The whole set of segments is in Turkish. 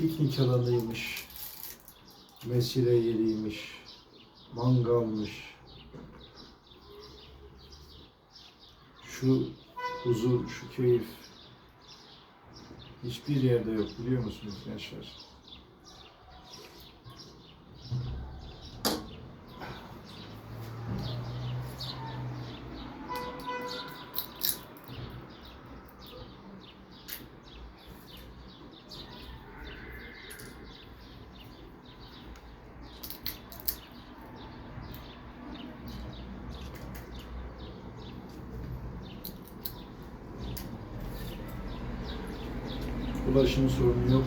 piknik alanıymış, mesire yeriymiş, mangalmış. Şu huzur, şu keyif hiçbir yerde yok biliyor musunuz gençler? Ulaşım sorunu yok.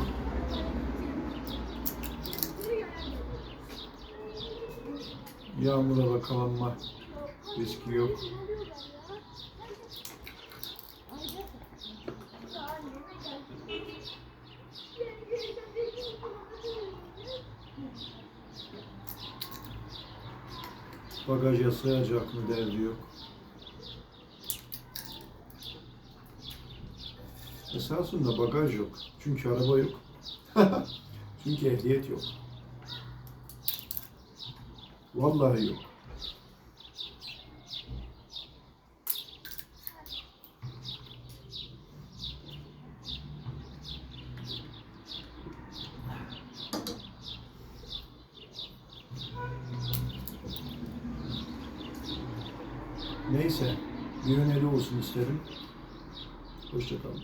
Yağmura yakalanma riski yok. Bagaja sığacak mı derdi yok. Esasında bagaj yok. Çünkü araba yok. Çünkü ehliyet yok. Vallahi yok. Neyse, bir öneri olsun isterim. Hoşçakalın.